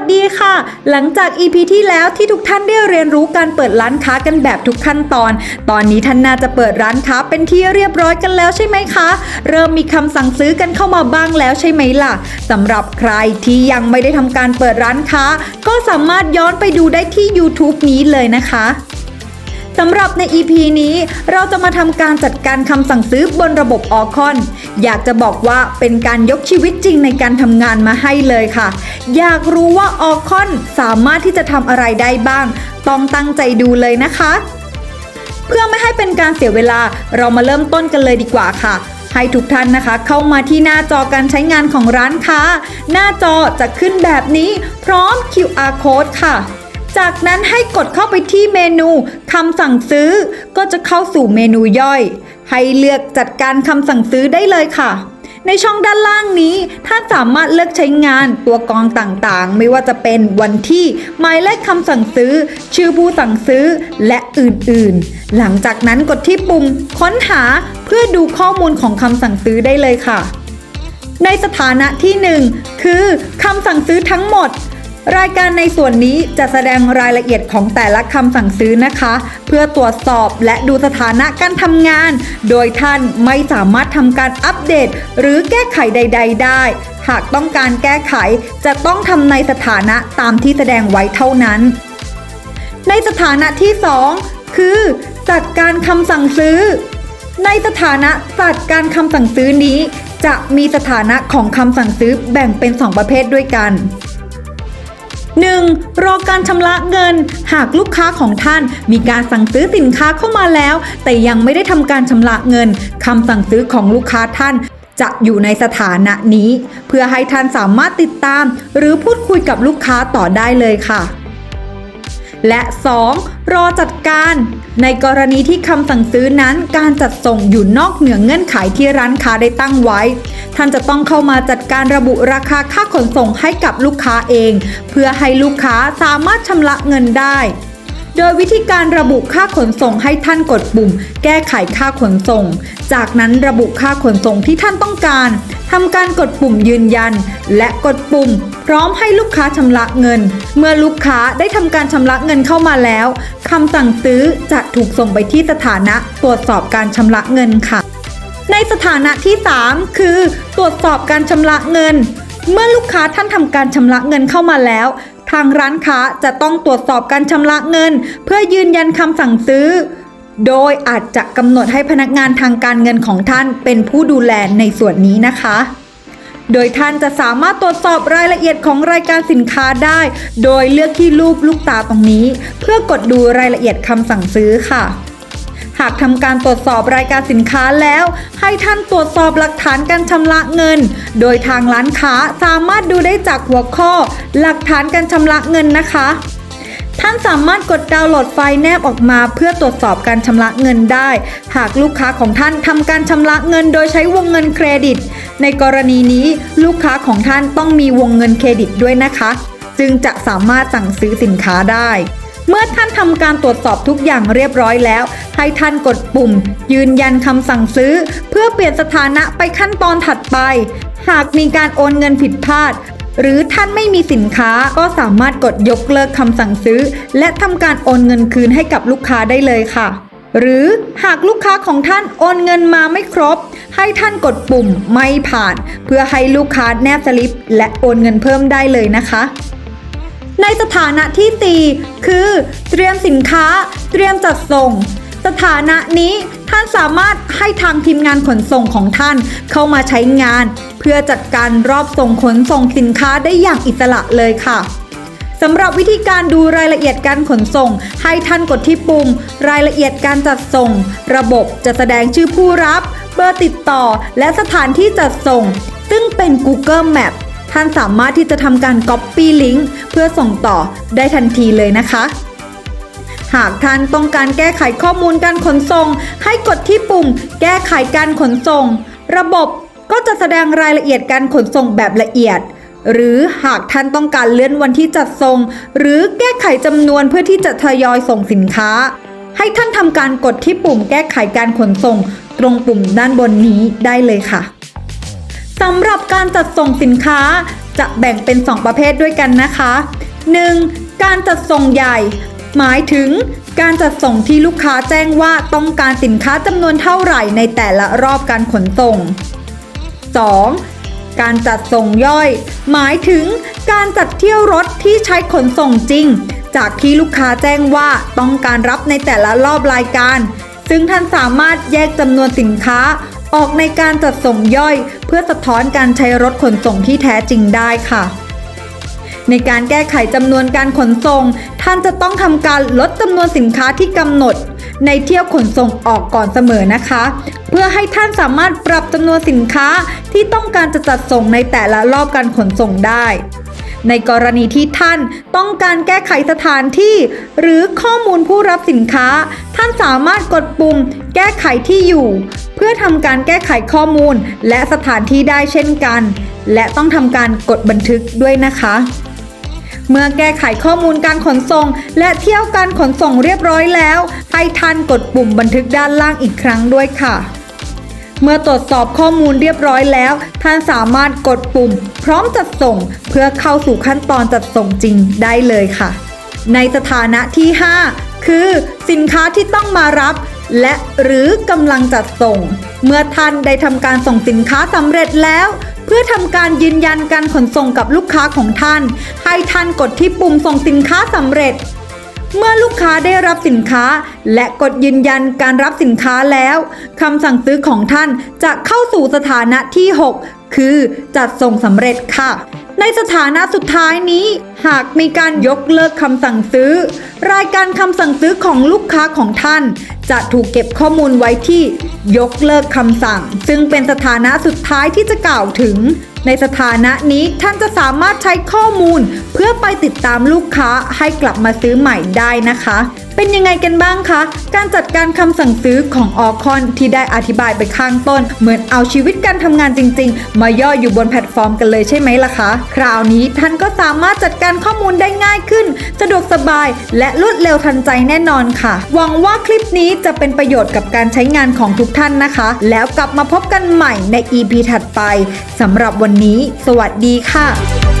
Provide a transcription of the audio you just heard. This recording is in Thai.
สดีค่ะ หลังจาก EP ที่แล้วที่ทุกท่านได้เรียนรู้การเปิดร้านค้ากันแบบทุกขั้นตอน ตอนนี้ท่านน่าจะเปิดร้านค้าเป็นที่เรียบร้อยกันแล้วใช่ไหมคะ เริ่มมีคำสั่งซื้อกันเข้ามาบ้างแล้วใช่ไหมล่ะสำหรับใครที่ยังไม่ได้ทำการเปิดร้านค้า ก็สามารถย้อนไปดูได้ที่ YouTube นี้เลยนะคะ สำหรับใน EP นี้เราจะมาทำการจัดการคำสั่งซื้อบนระบบออคอน อยากจะบอกว่าเป็นการยกชีวิตจริงในการทำงานมาให้เลยค่ะ อยากรู้ว่าออคอนสามารถที่จะทำอะไรได้บ้าง ต้องตั้งใจดูเลยนะคะ เพื่อไม่ให้เป็นการเสียเวลาเรามาเริ่มต้นกันเลยดีกว่าค่ะให้ทุกท่านนะคะเข้ามาที่หน้าจอการใช้งานของร้านค้า หน้าจอจะขึ้นแบบนี้พร้อม QR code ค่ะ จากนั้นให้กดเข้าไปที่เมนูคำสั่งซื้อ ก็จะเข้าสู่เมนูย่อย ให้เลือกจัดการคำสั่งซื้อได้เลยค่ะ ในช่องด้านล่างนี้ท่านสามารถเลือกใช้งานตัวกรองต่างๆ ไม่ว่าจะเป็นวันที่หมายเลขคำสั่งซื้อ ชื่อผู้สั่งซื้อและอื่นๆ หลังจากนั้นกดที่ปุ่มค้นหาเพื่อดูข้อมูลของคำสั่งซื้อได้เลยค่ะในสถานะที่ 1 คือคำสั่งซื้อทั้งหมด รายการในส่วนนี้จะแสดงรายละเอียดของแต่ละคำสั่งซื้อนะคะ เพื่อตรวจสอบและดูสถานะการทำงาน โดยท่านไม่สามารถทำการอัปเดต หรือแก้ไขใด ๆ ได้ หากต้องการแก้ไขจะต้องทำในสถานะตามที่แสดงไว้เท่านั้น ในสถานะที่ 2 คือ จัดการคำสั่งซื้อ ในสถานะจัดการคำสั่งซื้อนี้ จะมีสถานะของคำสั่งซื้อแบ่งเป็น 2 ประเภทด้วยกัน 1. รอการชำระเงิน หากลูกค้าของท่านมีการสั่งซื้อสินค้าเข้ามาแล้ว แต่ยังไม่ได้ทำการชำระเงินคำสั่งซื้อของลูกค้าท่านจะอยู่ในสถานะนี้ เพื่อให้ท่านสามารถติดตาม หรือพูดคุยกับลูกค้าต่อได้เลยค่ะ และ 2. รอจัดการ ในกรณีที่คำสั่งซื้อนั้นการจัดส่งอยู่นอกเหนือเงื่อนไขที่ร้านค้าได้ตั้งไว้ ท่านจะต้องเข้ามาจัดการระบุราคาค่าขนส่งให้กับลูกค้าเอง เพื่อให้ลูกค้าสามารถชำระเงินได้ โดยวิธีการระบุค่าขนส่งให้ท่านกดปุ่ม แก้ไขค่าขนส่ง จากนั้นระบุค่าขนส่งที่ท่านต้องการ ทำการกดปุ่มยืนยัน และกดปุ่ม พร้อมให้ลูกค้าชำระเงิน เมื่อลูกค้าได้ทำการชำระเงินเข้ามาแล้วคำสั่งซื้อจะถูกส่งไปที่สถานะตรวจสอบการชำระเงินค่ะ ในสถานะที่ 3 คือ ตรวจสอบการชำระเงิน เมื่อลูกค้าท่านทำการชำระเงินเข้ามาแล้วทางร้านค้าจะต้องตรวจสอบการชำระเงิน เพื่อยืนยันคำสั่งซื้อ โดยอาจจะกำหนดให้พนักงานทางการเงินของท่านเป็นผู้ดูแลในส่วนนี้นะคะ โดยท่านจะสามารถตรวจสอบรายละเอียดของรายการสินค้าได้ โดยเลือกที่รูปลูกตาตรงนี้ เพื่อกดดูรายละเอียดคำสั่งซื้อค่ะหากทำการตรวจสอบรายการสินค้าแล้ว ให้ท่านตรวจสอบหลักฐานการชำระเงิน โดยทางร้านค้าสามารถดูได้จากหัวข้อ หลักฐานการชำระเงินนะคะ ท่านสามารถกดดาวน์โหลดไฟล์แนบออกมา เพื่อตรวจสอบการชำระเงินได้ หากลูกค้าของท่านทำการชำระเงินโดยใช้วงเงินเครดิต ในกรณีนี้ลูกค้าของท่านต้องมีวงเงินเครดิตด้วยนะคะ จึงจะสามารถสั่งซื้อสินค้าได้เมื่อท่านทำการตรวจสอบทุกอย่างเรียบร้อยแล้ว ให้ท่านกดปุ่ม ยืนยันคำสั่งซื้อ เพื่อเปลี่ยนสถานะไปขั้นตอนถัดไป หากมีการโอนเงินผิดพลาด หรือท่านไม่มีสินค้าก็สามารถกดยกเลิกคำสั่งซื้อ และทำการโอนเงินคืนให้กับลูกค้าได้เลยค่ะ หรือหากลูกค้าของท่านโอนเงินมาไม่ครบ ให้ท่านกดปุ่มไม่ผ่าน เพื่อให้ลูกค้าแนบสลิป และโอนเงินเพิ่มได้เลยนะคะในสถานะที่ 4 คือ เตรียมสินค้า เตรียมจัดส่ง สถานะนี้ท่านสามารถให้ทางทีมงานขนส่งของท่านเข้ามาใช้งาน เพื่อจัดการรอบส่งขนส่งสินค้าได้อย่างอิสระเลยค่ะสำหรับวิธีการดูรายละเอียดการขนส่ง ให้ท่านกดที่ปุ่ม รายละเอียดการจัดส่ง ระบบจะแสดงชื่อผู้รับ เบอร์ติดต่อ และสถานที่จัดส่ง ซึ่งเป็น Google Map ท่านสามารถที่จะทำการ Copy Link เพื่อส่งต่อได้ทันทีเลยนะคะ หากท่านต้องการแก้ไขข้อมูลการขนส่ง ให้กดที่ปุ่ม แก้ไขการขนส่ง ระบบ ก็จะแสดงรายละเอียดการขนส่งแบบละเอียด หรือหากท่านต้องการเลื่อนวันที่จัดส่ง หรือแก้ไขจำนวนเพื่อที่จะทยอยส่งสินค้า ให้ท่านทำการกดที่ปุ่มแก้ไขการขนส่ง ตรงปุ่มด้านบนนี้ได้เลยค่ะสำหรับการจัดส่งสินค้าจะแบ่งเป็น 2 ประเภทด้วยกันนะคะ 1. การจัดส่งใหญ่ หมายถึงการจัดส่งที่ลูกค้าแจ้งว่าต้องการสินค้าจำนวนเท่าไหร่ในแต่ละรอบการขนส่ง 2. การจัดส่งย่อย หมายถึงการจัดเที่ยวรถที่ใช้ขนส่งจริง จากที่ลูกค้าแจ้งว่าต้องการรับในแต่ละรอบรายการ ซึ่งท่านสามารถแยกจำนวนสินค้าออกในการจัดส่งย่อย เพื่อสะท้อนการใช้รถขนส่งที่แท้จริงได้ค่ะ ในการแก้ไขจำนวนการขนส่ง ท่านจะต้องทำการลดจำนวนสินค้าที่กำหนด ในเที่ยวขนส่งออกก่อนเสมอนะคะ เพื่อให้ท่านสามารถปรับจำนวนสินค้าที่ต้องการจะจัดส่งในแต่ละรอบการขนส่งได้ ในกรณีที่ท่านต้องการแก้ไขสถานที่ หรือข้อมูลผู้รับสินค้า ท่านสามารถกดปุ่ม แก้ไขที่อยู่ เพื่อทำการแก้ไขข้อมูลและสถานที่ได้เช่นกัน และต้องทำการกดบันทึกด้วยนะคะ เมื่อแก้ไขข้อมูลการขนส่ง และเที่ยวการขนส่งเรียบร้อยแล้ว ให้ท่านกดปุ่มบันทึกด้านล่างอีกครั้งด้วยค่ะ เมื่อตรวจสอบข้อมูลเรียบร้อยแล้ว ท่านสามารถกดปุ่ม พร้อมจัดส่ง เพื่อเข้าสู่ขั้นตอนจัดส่งจริงได้เลยค่ะ ในสถานะที่ 5 คือ สินค้าที่ต้องมารับ และหรือกำลังจัดส่ง เมื่อท่านได้ทำการส่งสินค้าสำเร็จแล้ว พื่อทำการยืนยันการขนส่งกับลูกค้าของท่าน ให้ท่านกดที่ปุ่มส่งสินค้าสำเร็จ เมื่อลูกค้าได้รับสินค้า และกดยืนยันการรับสินค้าแล้วคำสั่งซื้อของท่านจะเข้าสู่สถานะที่ 6 คือจัดส่งสำเร็จค่ะ ในสถานะสุดท้ายนี้ หากมีการยกเลิกคำสั่งซื้อ รายการคำสั่งซื้อของลูกค้าของท่าน จะถูกเก็บข้อมูลไว้ที่ยกเลิกคำสั่ง ซึ่งเป็นสถานะสุดท้ายที่จะกล่าวถึง ในสถานะนี้ท่านจะสามารถใช้ข้อมูล เพื่อไปติดตามลูกค้าให้กลับมาซื้อใหม่ได้นะคะเป็นยังไงกันบ้างคะ การจัดการคำสั่งซื้อของออคอนที่ได้อธิบายไปข้างต้น เหมือนเอาชีวิตการทำงานจริง ๆ มาย่ออยู่บนแพลตฟอร์มกันเลยใช่ไหมล่ะคะ คราวนี้ท่านก็สามารถจัดการข้อมูลได้ง่ายขึ้น สะดวกสบาย และรวดเร็วทันใจแน่นอนค่ะ หวังว่าคลิปนี้จะเป็นประโยชน์กับการใช้งานของทุกท่านนะคะ แล้วกลับมาพบกันใหม่ใน EP ถัดไปสำหรับวันนี้ สวัสดีค่ะ